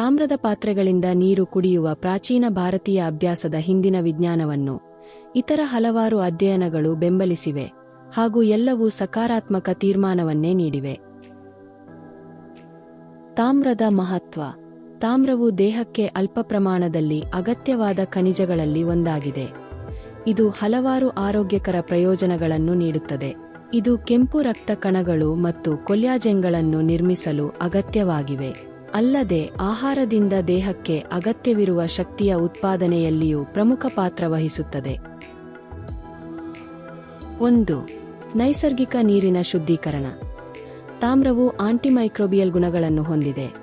ತಾಮ್ರದ ಪಾತ್ರೆಗಳಿಂದ ನೀರು ಕುಡಿಯುವ ಪ್ರಾಚೀನ ಭಾರತೀಯ ಅಭ್ಯಾಸದ ಹಿಂದಿನ ವಿಜ್ಞಾನವನ್ನು ಇತರ ಹಲವಾರು ಅಧ್ಯಯನಗಳು ಬೆಂಬಲಿಸಿವೆ ಹಾಗೂ ಎಲ್ಲವೂ ಸಕಾರಾತ್ಮಕ ತೀರ್ಮಾನವನ್ನೇ ನೀಡಿವೆ. ತಾಮ್ರದ ಮಹತ್ವ ತಾಮ್ರವು ದೇಹಕ್ಕೆ ಅಲ್ಪ ಪ್ರಮಾಣದಲ್ಲಿ ಅಗತ್ಯವಾದ ಖನಿಜಗಳಲ್ಲಿ ಒಂದಾಗಿದೆ. ಇದು ಹಲವಾರು ಆರೋಗ್ಯಕರ ಪ್ರಯೋಜನಗಳನ್ನು ನೀಡುತ್ತದೆ. ಇದು ಕೆಂಪು ರಕ್ತ ಕಣಗಳು ಮತ್ತು ಕೊಲ್ಯಾಜೆಂಗಳನ್ನು ನಿರ್ಮಿಸಲು ಅಗತ್ಯವಾಗಿವೆ. ಅಲ್ಲದೆ ಆಹಾರದಿಂದ ದೇಹಕ್ಕೆ ಅಗತ್ಯವಿರುವ ಶಕ್ತಿಯ ಉತ್ಪಾದನೆಯಲ್ಲಿಯೂ ಪ್ರಮುಖ ಪಾತ್ರ ವಹಿಸುತ್ತದೆ. ಒಂದು, ನೈಸರ್ಗಿಕ ನೀರಿನ ಶುದ್ಧೀಕರಣ. ತಾಮ್ರವು ಆಂಟಿಮೈಕ್ರೋಬಿಯಲ್ ಗುಣಗಳನ್ನು ಹೊಂದಿದೆ.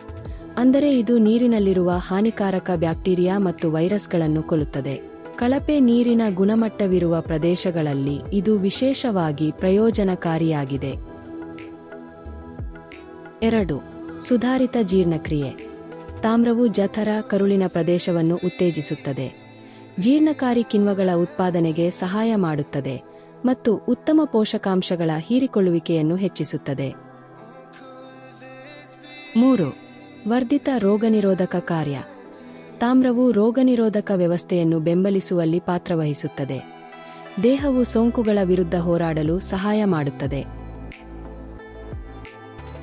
ಅಂದರೆ ಇದು ನೀರಿನಲ್ಲಿರುವ ಹಾನಿಕಾರಕ ಬ್ಯಾಕ್ಟೀರಿಯಾ ಮತ್ತು ವೈರಸ್ಗಳನ್ನು ಕೊಲ್ಲುತ್ತದೆ. ಕಳಪೆ ನೀರಿನ ಗುಣಮಟ್ಟವಿರುವ ಪ್ರದೇಶಗಳಲ್ಲಿ ಇದು ವಿಶೇಷವಾಗಿ ಪ್ರಯೋಜನಕಾರಿಯಾಗಿದೆ. ಎರಡು ಸುಧಾರಿತ ಜೀರ್ಣಕ್ರಿಯೆ. ತಾಮ್ರವು ಜಠರ, ಕರುಳಿನ ಪ್ರದೇಶವನ್ನು ಉತ್ತೇಜಿಸುತ್ತದೆ. ಜೀರ್ಣಕಾರಿ ಕಿಣ್ವಗಳ ಉತ್ಪಾದನೆಗೆ ಸಹಾಯ ಮಾಡುತ್ತದೆ ಮತ್ತು ಉತ್ತಮ ಪೋಷಕಾಂಶಗಳ ಹೀರಿಕೊಳ್ಳುವಿಕೆಯನ್ನು ಹೆಚ್ಚಿಸುತ್ತದೆ. ಮೂರು, ವರ್ಧಿತ ರೋಗನಿರೋಧಕ ಕಾರ್ಯ. ತಾಮ್ರವು ರೋಗನಿರೋಧಕ ವ್ಯವಸ್ಥೆಯನ್ನು ಬೆಂಬಲಿಸುವಲ್ಲಿ ಪಾತ್ರವಹಿಸುತ್ತದೆ. ದೇಹವು ಸೋಂಕುಗಳ ವಿರುದ್ಧ ಹೋರಾಡಲು ಸಹಾಯ ಮಾಡುತ್ತದೆ.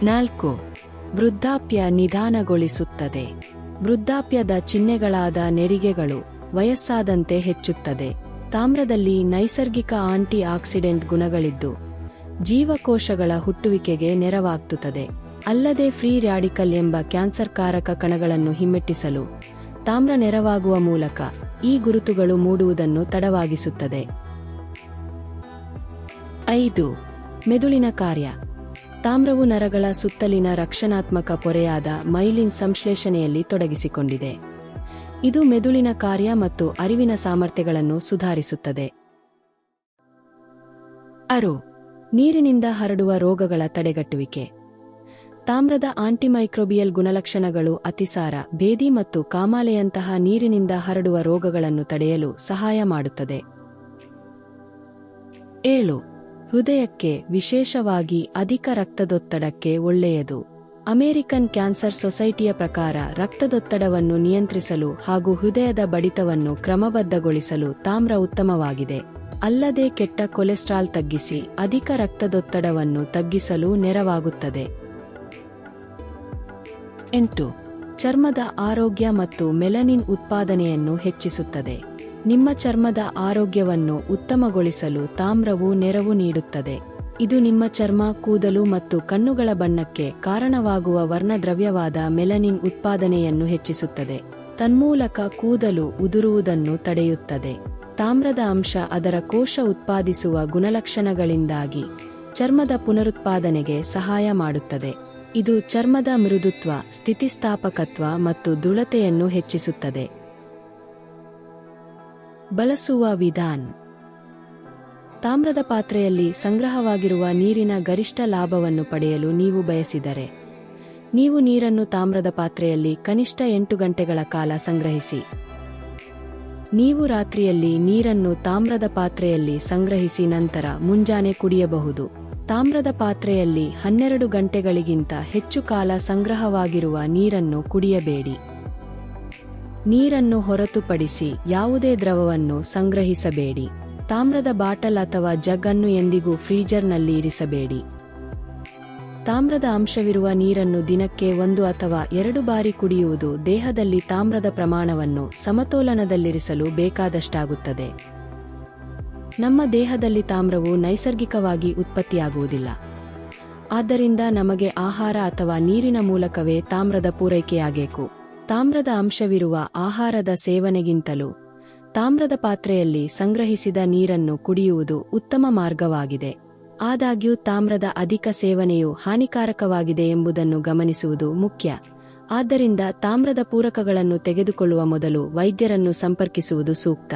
ನಾಲ್ಕು ವೃದ್ಧಾಪ್ಯ ನಿಧಾನಗೊಳಿಸುತ್ತದೆ. ವೃದ್ಧಾಪ್ಯದ ಚಿಹ್ನೆಗಳಾದ ನೆರಿಗೆಗಳು ವಯಸ್ಸಾದಂತೆ ಹೆಚ್ಚುತ್ತದೆ. ತಾಮ್ರದಲ್ಲಿ ನೈಸರ್ಗಿಕ ಆಂಟಿ ಆಕ್ಸಿಡೆಂಟ್ ಗುಣಗಳಿದ್ದು, ಜೀವಕೋಶಗಳ ಹುಟ್ಟುವಿಕೆಗೆ ನೆರವಾಗ್ತುತ್ತದೆ ಅಲ್ಲದೆ ಫ್ರೀ ರ್ಯಾಡಿಕಲ್ ಎಂಬ ಕ್ಯಾನ್ಸರ್ಕಾರಕ ಕಣಗಳನ್ನು ಹಿಮ್ಮೆಟ್ಟಿಸಲು ತಾಮ್ರ ನೆರವಾಗುವ ಮೂಲಕ ಈ ಗುರುತುಗಳು ಮೂಡುವುದನ್ನು ತಡವಾಗಿಸುತ್ತದೆ. ಐದು. ಮೆದುಳಿನ ಕಾರ್ಯ. ತಾಮ್ರವು ನರಗಳ ಸುತ್ತಲಿನ ರಕ್ಷಣಾತ್ಮಕ ಪೊರೆಯಾದ ಮೈಲಿನ್ ಸಂಶ್ಲೇಷಣೆಯಲ್ಲಿ ತೊಡಗಿಸಿಕೊಂಡಿದೆ. ಇದು ಮೆದುಳಿನ ಕಾರ್ಯ ಮತ್ತು ಅರಿವಿನ ಸಾಮರ್ಥ್ಯಗಳನ್ನು ಸುಧಾರಿಸುತ್ತದೆ. ಅರು, ನೀರಿನಿಂದ ಹರಡುವ ರೋಗಗಳ ತಡೆಗಟ್ಟುವಿಕೆ. ತಾಮ್ರದ ಆಂಟಿಮೈಕ್ರೋಬಿಯಲ್ ಗುಣಲಕ್ಷಣಗಳು ಅತಿಸಾರ, ಭೇದಿ ಮತ್ತು ಕಾಮಾಲೆಯಂತಹ ನೀರಿನಿಂದ ಹರಡುವ ರೋಗಗಳನ್ನು ತಡೆಯಲು ಸಹಾಯ ಮಾಡುತ್ತದೆ. ಏಳು ಹೃದಯಕ್ಕೆ ವಿಶೇಷವಾಗಿ ಅಧಿಕ ರಕ್ತದೊತ್ತಡಕ್ಕೆ ಒಳ್ಳೆಯದು. ಅಮೆರಿಕನ್ ಕ್ಯಾನ್ಸರ್ ಸೊಸೈಟಿಯ ಪ್ರಕಾರ ರಕ್ತದೊತ್ತಡವನ್ನು ನಿಯಂತ್ರಿಸಲು ಹಾಗೂ ಹೃದಯದ ಬಡಿತವನ್ನು ಕ್ರಮಬದ್ಧಗೊಳಿಸಲು ತಾಮ್ರ ಉತ್ತಮವಾಗಿದೆ. ಅಲ್ಲದೆ ಕೆಟ್ಟ ಕೊಲೆಸ್ಟ್ರಾಲ್ ತಗ್ಗಿಸಿ ಅಧಿಕ ರಕ್ತದೊತ್ತಡವನ್ನು ತಗ್ಗಿಸಲು ನೆರವಾಗುತ್ತದೆ. ಎಂಟು ಚರ್ಮದ ಆರೋಗ್ಯ ಮತ್ತು ಮೆಲನಿನ್ ಉತ್ಪಾದನೆಯನ್ನು ಹೆಚ್ಚಿಸುತ್ತದೆ. ನಿಮ್ಮ ಚರ್ಮದ ಆರೋಗ್ಯವನ್ನು ಉತ್ತಮಗೊಳಿಸಲು ತಾಮ್ರವು ನೆರವು ನೀಡುತ್ತದೆ. ಇದು ನಿಮ್ಮ ಚರ್ಮ, ಕೂದಲು ಮತ್ತು ಕಣ್ಣುಗಳ ಬಣ್ಣಕ್ಕೆ ಕಾರಣವಾಗುವ ವರ್ಣದ್ರವ್ಯವಾದ ಮೆಲನಿನ್ ಉತ್ಪಾದನೆಯನ್ನು ಹೆಚ್ಚಿಸುತ್ತದೆ. ತನ್ಮೂಲಕ ಕೂದಲು ಉದುರುವುದನ್ನು ತಡೆಯುತ್ತದೆ. ತಾಮ್ರದ ಅಂಶ ಅದರ ಕೋಶ ಉತ್ಪಾದಿಸುವ ಗುಣಲಕ್ಷಣಗಳಿಂದಾಗಿ ಚರ್ಮದ ಪುನರುತ್ಪಾದನೆಗೆ ಸಹಾಯ ಮಾಡುತ್ತದೆ. ಇದು ಚರ್ಮದ ಮೃದುತ್ವ, ಸ್ಥಿತಿಸ್ಥಾಪಕತ್ವ ಮತ್ತು ದೃಢತೆಯನ್ನು ಹೆಚ್ಚಿಸುತ್ತದೆ. ಬಳಸುವ ವಿಧಾನ. ತಾಮ್ರದ ಪಾತ್ರೆಯಲ್ಲಿ ಸಂಗ್ರಹವಾಗಿರುವ ನೀರಿನ ಗರಿಷ್ಠ ಲಾಭವನ್ನು ಪಡೆಯಲು ನೀವು ಬಯಸಿದರೆ. ನೀವು ನೀರನ್ನು ತಾಮ್ರದ ಪಾತ್ರೆಯಲ್ಲಿ ಕನಿಷ್ಠ ಎಂಟು ಗಂಟೆಗಳ ಕಾಲ ಸಂಗ್ರಹಿಸಿ. ನೀವು ರಾತ್ರಿಯಲ್ಲಿ ನೀರನ್ನು ತಾಮ್ರದ ಪಾತ್ರೆಯಲ್ಲಿ ಸಂಗ್ರಹಿಸಿ ನಂತರ ಮುಂಜಾನೆ ಕುಡಿಯಬಹುದು. ತಾಮ್ರದ ಪಾತ್ರೆಯಲ್ಲಿ ಹನ್ನೆರಡು ಗಂಟೆಗಳಿಗಿಂತ ಹೆಚ್ಚು ಕಾಲ ಸಂಗ್ರಹವಾಗಿರುವ ನೀರನ್ನು ಕುಡಿಯಬೇಡಿ. ನೀರನ್ನು ಹೊರತುಪಡಿಸಿ ಯಾವುದೇ ದ್ರವವನ್ನು ಸಂಗ್ರಹಿಸಬೇಡಿ. ತಾಮ್ರದ ಬಾಟಲ್ ಅಥವಾ ಜಗ್ ಅನ್ನು ಎಂದಿಗೂ ಫ್ರೀಜರ್ನಲ್ಲಿ ಇರಿಸಬೇಡಿ. ತಾಮ್ರದ ಅಂಶವಿರುವ ನೀರನ್ನು ದಿನಕ್ಕೆ ಒಂದು ಅಥವಾ ಎರಡು ಬಾರಿ ಕುಡಿಯುವುದು ದೇಹದಲ್ಲಿ ತಾಮ್ರದ ಪ್ರಮಾಣವನ್ನು ಸಮತೋಲನದಲ್ಲಿರಿಸಲು ಬೇಕಾದಷ್ಟಾಗುತ್ತದೆ. ನಮ್ಮ ದೇಹದಲ್ಲಿ ತಾಮ್ರವು ನೈಸರ್ಗಿಕವಾಗಿ ಉತ್ಪತ್ತಿಯಾಗುವುದಿಲ್ಲ. ಆದ್ದರಿಂದ ನಮಗೆ ಆಹಾರ ಅಥವಾ ನೀರಿನ ಮೂಲಕವೇ ತಾಮ್ರದ ಪೂರೈಕೆಯಾಗಬೇಕು. ತಾಮ್ರದ ಅಂಶವಿರುವ ಆಹಾರದ ಸೇವನೆಗಿಂತಲೂ ತಾಮ್ರದ ಪಾತ್ರೆಯಲ್ಲಿ ಸಂಗ್ರಹಿಸಿದ ನೀರನ್ನು ಕುಡಿಯುವುದು ಉತ್ತಮ ಮಾರ್ಗವಾಗಿದೆ. ಆದಾಗ್ಯೂ ತಾಮ್ರದ ಅಧಿಕ ಸೇವನೆಯು ಹಾನಿಕಾರಕವಾಗಿದೆ ಎಂಬುದನ್ನು ಗಮನಿಸುವುದು ಮುಖ್ಯ. ಆದ್ದರಿಂದ ತಾಮ್ರದ ಪೂರಕಗಳನ್ನು ತೆಗೆದುಕೊಳ್ಳುವ ಮೊದಲು ವೈದ್ಯರನ್ನು ಸಂಪರ್ಕಿಸುವುದು ಸೂಕ್ತ.